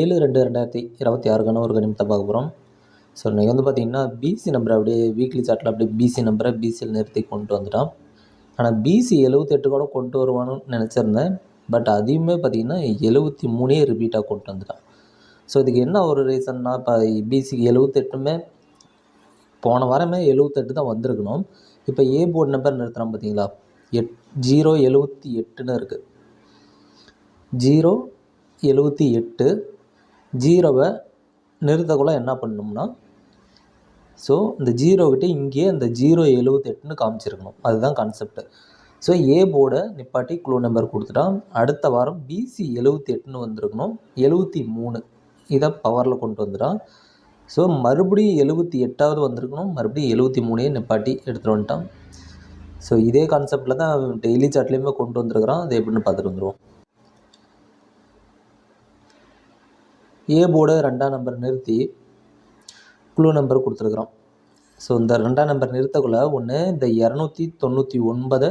ஏழு ரெண்டு ரெண்டாயிரத்தி இருபத்தி ஆறுக்கான ஒரு கணிமத்தை பார்க்க போகிறோம் ஸோ இன்றைக்கி வந்து பார்த்திங்கன்னா பிசி நம்பரை அப்படியே வீக்லி சார்ட்டில் அப்படியே பிசி நம்பரை பிசியில் நிறுத்தி கொண்டு வந்துட்டான். ஆனால் பிசி எழுபத்தெட்டு கூட கொண்டு வருவான்னு நினச்சிருந்தேன். பட் அதையுமே பார்த்திங்கன்னா எழுபத்தி மூணே ரிப்பீட்டாக கொண்டு வந்துட்டான். ஸோ இதுக்கு என்ன ஒரு ரீசன்னா இப்போ பிசிக்கு எழுபத்தெட்டுமே போன வாரமே எழுபத்தெட்டு தான் வந்திருக்கணும். இப்போ ஏ போர்டு நம்பர் நிறுத்துகிறோம் பார்த்தீங்களா? எட் ஜீரோ எழுபத்தி எட்டுன்னு இருக்குது ஜீரோ எழுபத்தி எட்டு ஜீரோவை நிறுத்தக்குள்ள என்ன பண்ணணும்னா ஸோ இந்த ஜீரோ இங்கேயே அந்த ஜீரோ எழுபத்தெட்டுன்னு காமிச்சிருக்கணும். அதுதான் கான்செப்ட் ஸோ ஏ போர்டை நிப்பாட்டி குழு நம்பர் கொடுத்துட்டான் அடுத்த வாரம் பிசி எழுபத்தி எட்டுன்னு வந்திருக்கணும். எழுபத்தி மூணு இதை பவரில் கொண்டு வந்துட்டான் ஸோ மறுபடியும் எழுபத்தி எட்டாவது வந்திருக்கணும். மறுபடியும் எழுபத்தி மூணையே நிப்பாட்டி எடுத்துகிட்டு வந்துட்டான். ஸோ இதே கான்செப்டில் தான் டெய்லி சார்ட்லேயுமே கொண்டு வந்திருக்கிறான். அது எப்படின்னு பார்த்துட்டு வந்துடுவோம் ஏ போர்டு ரெண்டாம் நம்பர் நிறுத்தி குழு நம்பர் கொடுத்துருக்குறோம். ஸோ இந்த ரெண்டாம் நம்பர் நிறுத்தக்குள்ளே ஒன்று இந்த இரநூத்தி தொண்ணூற்றி ஒன்பது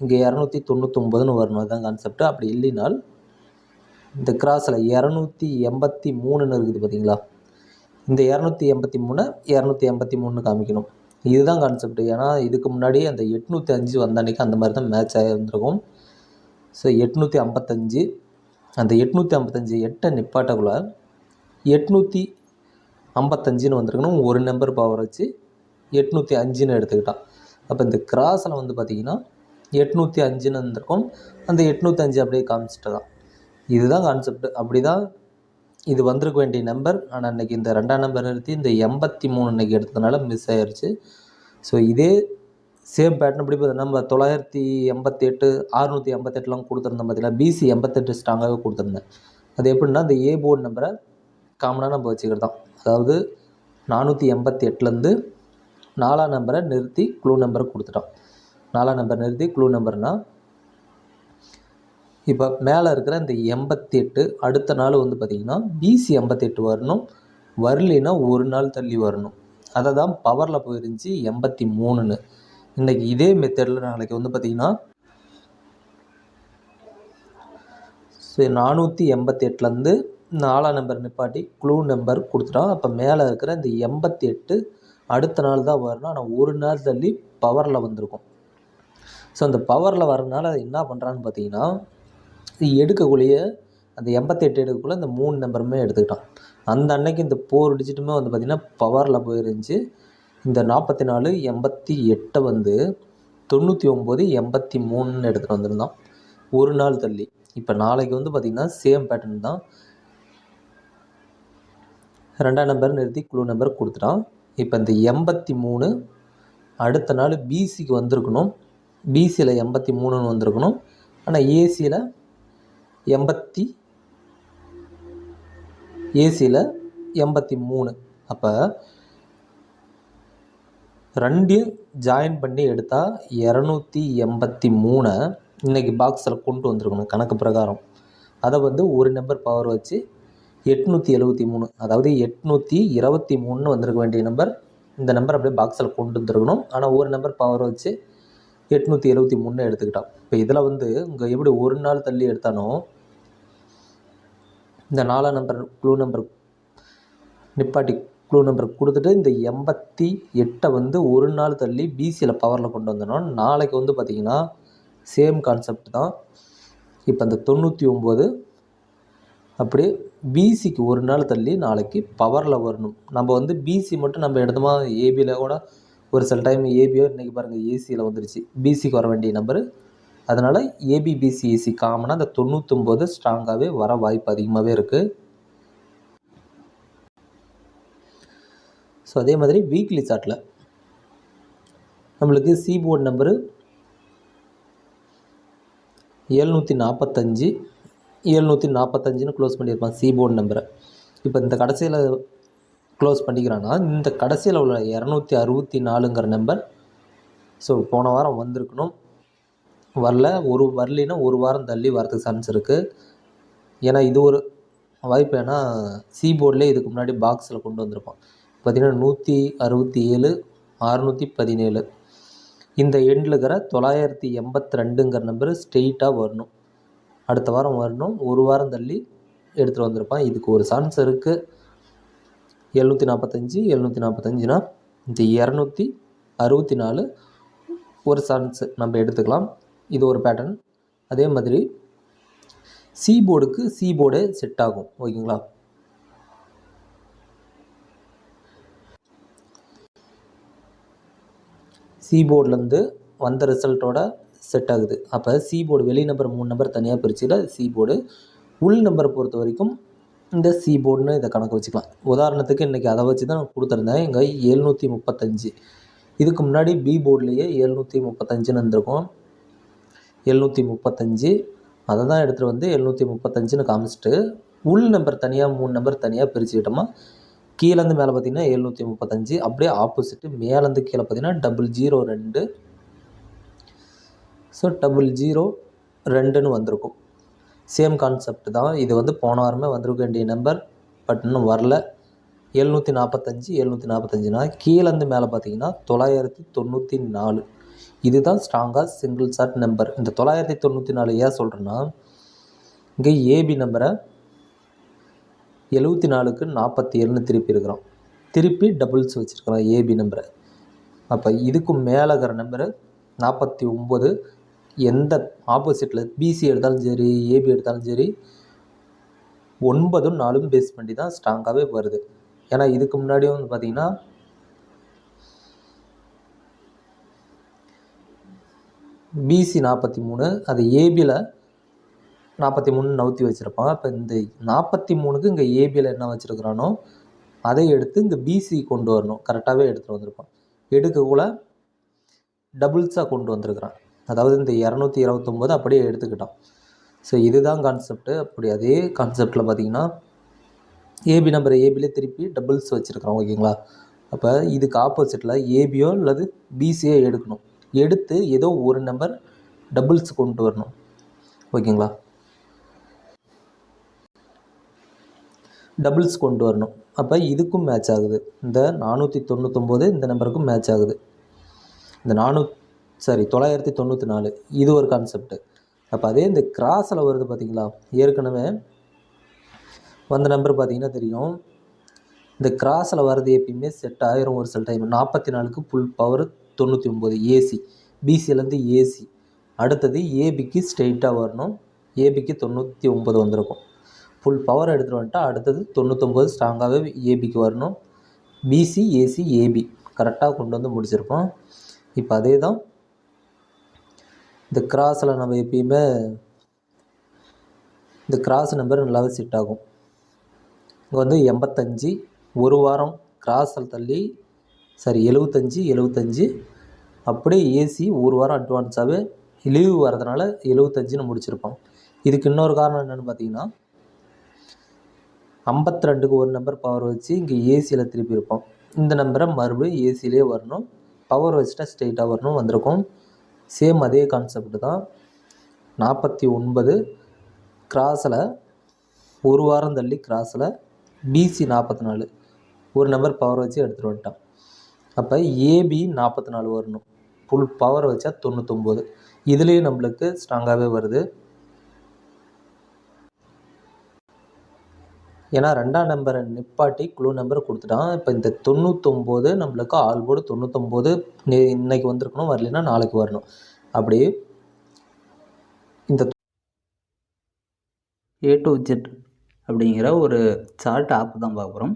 இங்கே இரநூத்தி தொண்ணூற்றொம்பதுன்னு வரணும். அதுதான் கான்செப்ட் அப்படி இல்லைனால் இந்த கிராஸில் இரநூத்தி எண்பத்தி மூணுன்னு இருக்குது பார்த்தீங்களா இந்த இரநூத்தி எண்பத்தி மூணு இரநூத்தி எண்பத்தி மூணுன்னு காமிக்கணும். இதுதான் கான்செப்ட் ஏன்னா இதுக்கு முன்னாடி அந்த எட்நூற்றி அஞ்சு வந்த அன்றைக்கி அந்த மாதிரி தான் மேட்ச் ஆகிருந்திருக்கும் ஸோ எட்நூற்றி ஐம்பத்தஞ்சு அந்த எட்நூற்றி ஐம்பத்தஞ்சு எட்டை நிப்பாட்டக்குள்ள எட்நூற்றி ஐம்பத்தஞ்சுன்னு வந்திருக்கணும். ஒரு நம்பர் பவர் வச்சு எட்நூற்றி அஞ்சுன்னு எடுத்துக்கிட்டான். அப்போ இந்த கிராஸில் வந்து பார்த்திங்கன்னா எட்நூற்றி அஞ்சுன்னு வந்திருக்கும். அந்த எட்நூற்றி அஞ்சு அப்படியே காமிச்சிட்டு தான் இதுதான் கான்செப்ட் அப்படி தான் இது வந்திருக்க வேண்டிய நம்பர் ஆனால் அன்றைக்கி இந்த ரெண்டாம் நம்பர் நிறுத்தி இந்த எண்பத்தி மூணு அன்றைக்கி எடுத்ததுனால மிஸ் ஆயிடுச்சு ஸோ இதே சேம் பேட்டர்ன் இப்படி பார்த்தா நம்ம தொள்ளாயிரத்தி எண்பத்தி எட்டு அறுநூற்றி எண்பத்தெட்டுலாம் கொடுத்துருந்தோம் பார்த்தீங்கன்னா பிசி எண்பத்தெட்டு ஸ்ட்ராங்காகவே கொடுத்துருந்தேன். அது எப்படின்னா இந்த ஏ போர்டு நம்பரை காமனாக நம்ம வச்சுக்கிறது தான். அதாவது நானூற்றி எண்பத்தி எட்டுலேருந்து நாலாம் நம்பரை நிறுத்தி க்ளூ நம்பரை கொடுத்துட்டோம் நாலாம் நம்பர் நிறுத்தி க்ளூ நம்பர்னால் இப்போ மேலே இருக்கிற இந்த எண்பத்தி எட்டு அடுத்த நாள் வந்து பார்த்திங்கன்னா பிசி எண்பத்தெட்டு வரணும். வரலினா ஒரு நாள் தள்ளி வரணும். அதை தான் பவரில் போயிருந்துச்சு எண்பத்தி மூணுன்னு. இன்றைக்கி இதே மெத்தடில் நாளைக்கு வந்து பார்த்திங்கன்னா சரி நானூற்றி எண்பத்தி எட்டுலேருந்து நாலாம் நம்பர் நிப்பாட்டி க்ளூ நம்பர் கொடுத்துட்டோம் அப்போ மேலே இருக்கிற இந்த எண்பத்தி எட்டு அடுத்த நாள் தான் வரணும் ஆனால் ஒரு நாள் தள்ளி பவரில் வந்திருக்கும். ஸோ அந்த பவரில் வரனால என்ன பண்ணுறான்னு பார்த்தீங்கன்னா எடுக்கக்குள்ளேயே அந்த எண்பத்தி எட்டு எடுக்கக்குள்ளே இந்த மூணு நம்பருமே எடுத்துக்கிட்டான். அந்த அன்னைக்கு இந்த போர் டிஜிட்டுமே வந்து பார்த்திங்கன்னா பவரில் போயிருந்துச்சு. இந்த நாற்பத்தி நாலு எண்பத்தி எட்டை வந்து தொண்ணூற்றி ஒம்பது எண்பத்தி மூணுன்னு எடுத்துகிட்டு வந்திருந்தான். ஒரு நாள் தள்ளி. இப்போ நாளைக்கு வந்து பார்த்திங்கன்னா சேம் பேட்டர்ன் தான். ரெண்டாம் நம்பர் நிறுத்தி குழு நம்பர் கொடுத்துட்டான். இப்போ இந்த எண்பத்தி மூணு அடுத்த நாள் பிசிக்கு வந்திருக்கணும். பிசியில் எண்பத்தி மூணுன்னு வந்திருக்கணும். ஆனால் ஏசியில் எண்பத்தி ஏசியில் எண்பத்தி மூணு. அப்போ ரெண்டையும் ஜாயின் பண்ணி எடுத்தால் இரநூத்தி எண்பத்தி மூணை இன்றைக்கி பாக்ஸில் கொண்டு வந்திருக்கணும் கணக்கு பிரகாரம். அதை வந்து ஒரு நம்பர் பவர் வச்சு எட்நூற்றி எழுபத்தி மூணு. அதாவது எட்நூற்றி இருபத்தி மூணுன்னு வந்திருக்க வேண்டிய நம்பர் இந்த நம்பர் அப்படியே பாக்ஸில் கொண்டு வந்துருக்கணும். ஆனால் ஒரு நம்பர் பவர் வச்சு எட்நூற்றி எழுபத்தி மூணு எடுத்துக்கிட்டான் இப்போ இதில் வந்து இங்கே எப்படி ஒரு நாள் தள்ளி எடுத்தானோ இந்த நாலாம் நம்பர் க்ளூ நம்பர் நிப்பாட்டி க்ளூ நம்பர் கொடுத்துட்டு இந்த எண்பத்தி எட்டை வந்து ஒரு நாள் தள்ளி பிசியில் பவரில் கொண்டு வந்தனோம். நாளைக்கு வந்து பார்த்திங்கன்னா சேம் கான்செப்ட் தான். இப்போ இந்த தொண்ணூற்றி ஒம்பது அப்படியே பிசிக்கு ஒரு நாள் தள்ளி நாளைக்கு பவரில் வரணும். நம்ம வந்து பிசி மட்டும் நம்ம எடுத்தோமா? ஏபியில் கூட ஒரு சில டைம் ஏபியோ இன்றைக்கி பாருங்கள் ஏசியில் வந்துருச்சு. பிசிக்கு வர வேண்டிய நம்பரு அதனால் ஏபிபிசி ஏசி காமனாக அந்த தொண்ணூற்றொம்பது ஸ்ட்ராங்காகவே வர வாய்ப்பு அதிகமாகவே இருக்குது ஸோ அதே மாதிரி வீக்லி சார்ட்டில் நம்மளுக்கு சி போர்டு நம்பரு ஏழ்நூற்றி நாற்பத்தஞ்சு ஏழ்நூற்றி நாற்பத்தஞ்சுன்னு க்ளோஸ் பண்ணியிருப்பான் சி போர்டு நம்பரை இப்போ இந்த கடைசியில் க்ளோஸ் பண்ணிக்கிறான்னா இந்த கடைசியில் உள்ள இரநூத்தி அறுபத்தி நாலுங்கிற நம்பர் ஸோ போன வாரம் வந்திருக்கணும். வரல ஒரு வரலினா ஒரு வாரம் தள்ளி வரதுக்கு சான்ஸ் இருக்குது ஏன்னா இது ஒரு வாய்ப்பு ஏன்னா சி போர்ட்லேயே இதுக்கு முன்னாடி பாக்ஸில் கொண்டு வந்திருப்பான். பார்த்திங்கன்னா நூற்றி அறுபத்தி ஏழு அறுநூற்றி பதினேழு. இந்த எண்டில் இருக்கிற தொள்ளாயிரத்தி எண்பத்தி ரெண்டுங்கிற நம்பரு ஸ்ட்ரெயிட்டாக வரணும். அடுத்த வாரம் வரணும். ஒரு வாரம் தள்ளி எடுத்துகிட்டு வந்திருப்பான். இதுக்கு ஒரு சான்ஸ் இருக்குது எழுநூற்றி நாற்பத்தஞ்சு எழுநூற்றி நாற்பத்தஞ்சுனா இந்த இரநூத்தி அறுபத்தி நாலு ஒரு சான்ஸ் நம்ம எடுத்துக்கலாம். இது ஒரு பேட்டர்ன் அதே மாதிரி சி போர்டுக்கு சி போர்டே செட் ஆகும். ஓகேங்களா? சி போர்ட்லேருந்து வந்த ரிசல்ட்டோட செட் ஆகுது. அப்போ சி போர்டு வெளி நம்பர் மூணு நம்பர் தனியாக பிரிச்சுல சி போர்டு உள் நம்பரை பொறுத்த வரைக்கும் இந்த சி போர்டுன்னு இதை கணக்கு வச்சுக்கலாம். உதாரணத்துக்கு இன்றைக்கி அதை வச்சு தான் நான் கொடுத்துருந்தேன். எங்கள் எழுநூற்றி முப்பத்தஞ்சு. இதுக்கு முன்னாடி பி போர்ட்லேயே எழுநூற்றி முப்பத்தஞ்சுன்னு இருந்திருக்கும். எழுநூற்றி முப்பத்தஞ்சு. அதை தான் எடுத்துகிட்டு வந்து எழுநூற்றி முப்பத்தஞ்சுன்னு காமிச்சிட்டு உள் நம்பர் தனியாக மூணு நம்பர் தனியாக பிரிச்சுக்கிட்டோமா கீழேருந்து மேலே பார்த்தீங்கன்னா எழுநூற்றி முப்பத்தஞ்சு. அப்படியே ஆப்போசிட்டு மேலேருந்து கீழே பார்த்தீங்கன்னா டபுள் ஜீரோ ரெண்டு. ஸோ டபுள் ஜீரோ ரெண்டுன்னு வந்திருக்கும். சேம் கான்செப்ட் தான். இது வந்து போன வாரமே வந்திருக்க வேண்டிய நம்பர் பட் இன்னும் வரல. எழுநூற்றி நாற்பத்தஞ்சு எழுநூற்றி நாற்பத்தஞ்சுனா கீழேருந்து மேலே பார்த்தீங்கன்னா தொள்ளாயிரத்தி தொண்ணூற்றி நாலு. இதுதான் ஸ்ட்ராங்காக சிங்கிள் ஷார்ட் நம்பர் இந்த தொள்ளாயிரத்தி தொண்ணூற்றி நாலு ஏன் சொல்கிறேன்னா இங்கே ஏபி நம்பரை எழுபத்தி நாலுக்கு நாற்பத்தி ஏழுன்னு திருப்பி இருக்கிறோம் திருப்பி டபுள்ஸ் வச்சுருக்கிறோம் ஏபி நம்பரை அப்போ இதுக்கு மேலே இருக்கிற நம்பரு நாற்பத்தி ஒம்பது எந்த ஆப்போசிட்டில் பிசி எடுத்தாலும் சரி ஏபி எடுத்தாலும் சரி ஒன்பதும் நாலும் பேஸ் பண்ணி தான் ஸ்ட்ராங்காகவே வருது. ஏன்னா இதுக்கு முன்னாடியும் வந்து பார்த்திங்கன்னா பிசி நாற்பத்தி மூணு அது ஏபியில் நாற்பத்தி மூணு நவுத்தி வச்சுருப்பான் இப்போ இந்த நாற்பத்தி மூணுக்கு இங்கே ஏபியில் என்ன வச்சுருக்குறானோ அதை எடுத்து இங்கே பிசி கொண்டு வரணும். கரெக்டாகவே எடுத்துகிட்டு வந்திருப்பான். எடுக்கக்குள்ள டபுள்ஸாக கொண்டு வந்திருக்கிறான். அதாவது இந்த இரநூத்தி இருபத்தொம்போது அப்படியே எடுத்துக்கிட்டோம். ஸோ இதுதான் கான்செப்ட்டு அப்படி அதே கான்செப்டில் பார்த்தீங்கன்னா ஏபி நம்பர் ஏபிலே திருப்பி டபுள்ஸ் வச்சுருக்குறோம் ஓகேங்களா? அப்போ இதுக்கு ஆப்போசிட்டில் ஏபியோ அல்லது பிசியோ எடுக்கணும். எடுத்து ஏதோ ஒரு நம்பர் டபுள்ஸ் கொண்டு வரணும். ஓகேங்களா? டபுள்ஸ் கொண்டு வரணும். அப்போ இதுக்கும் மேட்ச் ஆகுது. இந்த நானூற்றி தொண்ணூத்தொம்போது இந்த நம்பருக்கும் மேட்ச் ஆகுது. இந்த நானூத் சாரி தொள்ளாயிரத்தி தொண்ணூற்றி நாலு. இது ஒரு கான்செப்ட்டு அப்போ அதே இந்த கிராஸில் வருது பார்த்தீங்களா ஏற்கனவே வந்த நம்பர் பார்த்தீங்கன்னா தெரியும். இந்த கிராஸில் வர்றது எப்பயுமே செட் ஆயிரும் ஒரு சில டைம் நாற்பத்தி நாலுக்கு ஃபுல் பவர் தொண்ணூற்றி ஒம்பது ஏசி பிசிலேருந்து ஏசி அடுத்தது ஏபிக்கு ஸ்ட்ரெயிட்டாக வரணும். ஏபிக்கு தொண்ணூற்றி ஒம்பது வந்திருக்கும். ஃபுல் பவர் எடுத்துகிட்டு வந்துட்டா அடுத்தது தொண்ணூற்றொம்பது ஸ்ட்ராங்காகவே ஏபிக்கு வரணும். பிசி ஏசி ஏபி கரெக்டாக கொண்டு வந்து முடிச்சிருப்போம் இப்போ அதே தான் இந்த கிராஸில் நம்ம எப்பயுமே இந்த கிராஸ் நம்பர் நல்லாவே செட் ஆகும். இங்கே வந்து எண்பத்தஞ்சு ஒரு வாரம் கிராஸில் தள்ளி சாரி எழுபத்தஞ்சி எழுபத்தஞ்சி அப்படியே ஏசி ஒரு வாரம் அட்வான்ஸாகவே லீவு வரதுனால எழுபத்தஞ்சின்னு முடிச்சிருப்போம் இதுக்கு இன்னொரு காரணம் என்னென்னு பார்த்தீங்கன்னா ஐம்பத்தி ரெண்டுக்கு ஒரு நம்பர் பவர் வச்சு இங்கே ஏசியில் திருப்பி இருப்போம் இந்த நம்பரை மறுபடியும் ஏசியிலே வரணும். பவர் வச்சுட்டா ஸ்ட்ரெயிட்டாக வரணும் வந்திருக்கும். சேம் அதே கான்செப்ட் தான். நாற்பத்தி ஒன்பது கிராஸில் ஒரு வாரம் தள்ளி கிராஸில் பிசி நாற்பத்தி நாலு. ஒரு நம்பர் பவர் வச்சு எடுத்துகிட்டு வந்துட்டான். அப்போ ஏபி நாற்பத்தி நாலு வரணும். ஃபுல் பவர் வச்சா தொண்ணூத்தொம்பது இதுலேயும் நம்மளுக்கு ஸ்ட்ராங்காகவே வருது. ஏன்னா ரெண்டாம் நம்பரை நிப்பாட்டி குழு நம்பர் கொடுத்துட்டான். இப்போ இந்த தொண்ணூத்தொம்போது நம்மளுக்கு ஆல்போர்டு தொண்ணூத்தொம்போது இன்னைக்கு வந்திருக்கணும். வரலைன்னா நாளைக்கு வரணும். அப்படி இந்த ஏ டு ஜெட் அப்படிங்கிற ஒரு சார்ட் ஆப் தான் பார்க்குறோம்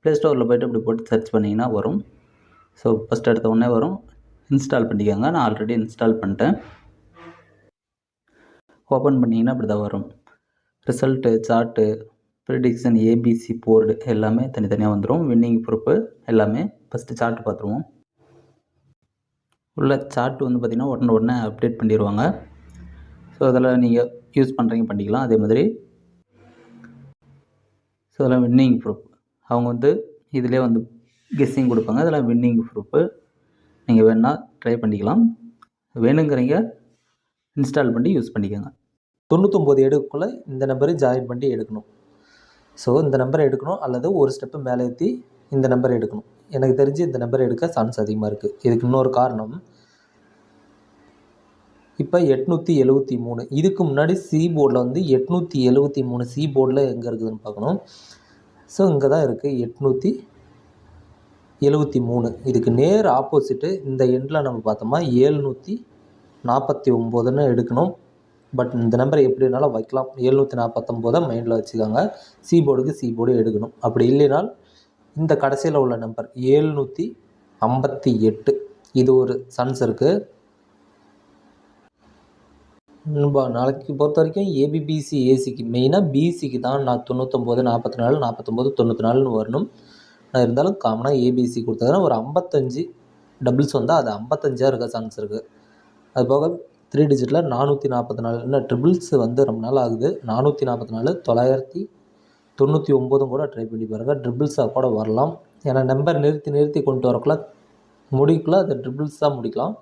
ப்ளே ஸ்டோரில் போய்ட்டு இப்படி போட்டு சர்ச் பண்ணிங்கன்னா வரும். ஸோ ஃபஸ்ட் எடுத்த உடனே வரும். இன்ஸ்டால் பண்ணிக்கோங்க. நான் ஆல்ரெடி இன்ஸ்டால் பண்ணிட்டேன். ஓப்பன் பண்ணிங்கன்னா அப்படி தான் வரும் result chart prediction ABC board எல்லாமே தனித்தனியாக வந்துடும் வின்னிங் ப்ரூப்பு எல்லாமே ஃபஸ்ட்டு சார்ட் பார்த்துருவோம். உள்ள சார்ட் வந்து பார்த்திங்கன்னா உடனே உடனே அப்டேட் பண்ணிடுவாங்க ஸோ அதில் நீங்கள் யூஸ் பண்ணுறீங்க பண்ணிக்கலாம். அதே மாதிரி ஸோ அதெல்லாம் வின்னிங் ப்ரூஃப் அவங்க வந்து இதிலே வந்து கெஸ்ஸிங் கொடுப்பாங்க. அதெல்லாம் வின்னிங் ப்ரூஃபு நீங்கள் வேணால் ட்ரை பண்ணிக்கலாம். வேணுங்கிறீங்க இன்ஸ்டால் பண்ணி யூஸ் பண்ணிக்கோங்க. தொண்ணூத்தொம்போது எடுக்குள்ளே இந்த நம்பரை ஜாயின் பண்ணி எடுக்கணும். ஸோ இந்த நம்பரை எடுக்கணும் அல்லது ஒரு ஸ்டெப்பு மேலே ஏற்றி இந்த நம்பர் எடுக்கணும். எனக்கு தெரிஞ்சு இந்த நம்பர் எடுக்க சான்ஸ் அதிகமாக இருக்குது இதுக்கு இன்னொரு காரணம் இப்போ எட்நூற்றி எழுபத்தி மூணு. இதுக்கு முன்னாடி சி போர்டில் வந்து எட்நூற்றி எழுபத்தி மூணு சி போர்டில் எங்கே இருக்குதுன்னு பார்க்கணும். ஸோ இங்கே தான் இருக்குது எட்நூற்றி எழுபத்தி மூணு. இதுக்கு நேர் ஆப்போசிட்டு இந்த எண்டில் நம்ம பார்த்தோமா ஏழ்நூற்றி நாற்பத்தி ஒம்போதுன்னு எடுக்கணும். பட் இந்த நம்பரை எப்படினாலும் வைக்கலாம். எழுநூற்றி நாற்பத்தொம்போதை மைண்டில் வச்சுக்காங்க. சி போர்டுக்கு சி போர்டு எடுக்கணும். அப்படி இல்லைனால் இந்த கடைசியில் உள்ள நம்பர் ஏழ்நூற்றி ஐம்பத்தி எட்டு. இது ஒரு சன்ஸ் இருக்குது நண்பா நாளைக்கு பொறுத்த வரைக்கும் ஏபிபிசி ஏசிக்கு மெயினாக பிசிக்கு தான் நான் தொண்ணூத்தொம்போது நாற்பத்தி நாலு நாற்பத்தொம்போது தொண்ணூற்றி நாலுன்னு வரணும். நான் இருந்தாலும் காமனாக ஏபிசி கொடுத்ததுனா ஒரு ஐம்பத்தஞ்சு டபுள்ஸ் வந்தால் அது ஐம்பத்தஞ்சாக இருக்க சான்ஸ் இருக்குது அது போக த்ரீ டிஜிட்டில் நானூற்றி நாற்பத்தி நாலு இல்லை ட்ரிபிள்ஸ் வந்து ரொம்ப நாள் ஆகுது. நானூற்றி நாற்பத்தி நாலு தொள்ளாயிரத்தி தொண்ணூற்றி ஒம்போதும் கூட ட்ரை பண்ணி பாருங்கள் ட்ரிபிள்ஸாக கூட வரலாம். ஏன்னா நம்பர் நிறுத்தி நிறுத்தி கொண்டு வரக்குள்ள முடிக்குள்ளே அது ட்ரிபிள்ஸாக முடிக்கலாம்.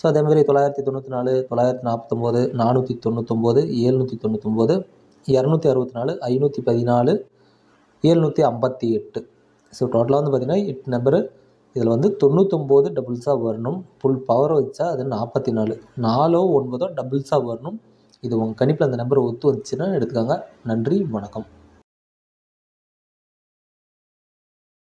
ஸோ அதே மாதிரி தொள்ளாயிரத்தி தொண்ணூற்றி நாலு தொள்ளாயிரத்தி நாற்பத்தொம்போது நானூற்றி தொண்ணூத்தொம்போது ஏழ்நூற்றி தொண்ணூத்தொம்போது இரநூத்தி அறுபத்தி நாலு ஐநூற்றி பதினாலு ஏழ்நூற்றி ஐம்பத்தி எட்டு. ஸோ டோட்டலாக வந்து பார்த்திங்கன்னா எட்டு நம்பரு இதில் வந்து தொண்ணூத்தொம்போது டபுள்ஸாக வரணும். ஃபுல் பவர் வச்சா அது நாற்பத்தி நாலு. நாலோ ஒன்பதோ டபுள்ஸாக வரணும். இது உங்கள் கணிப்பில் அந்த நம்பர் ஒத்து வந்துச்சுன்னா எடுத்துக்கோங்க. நன்றி வணக்கம்.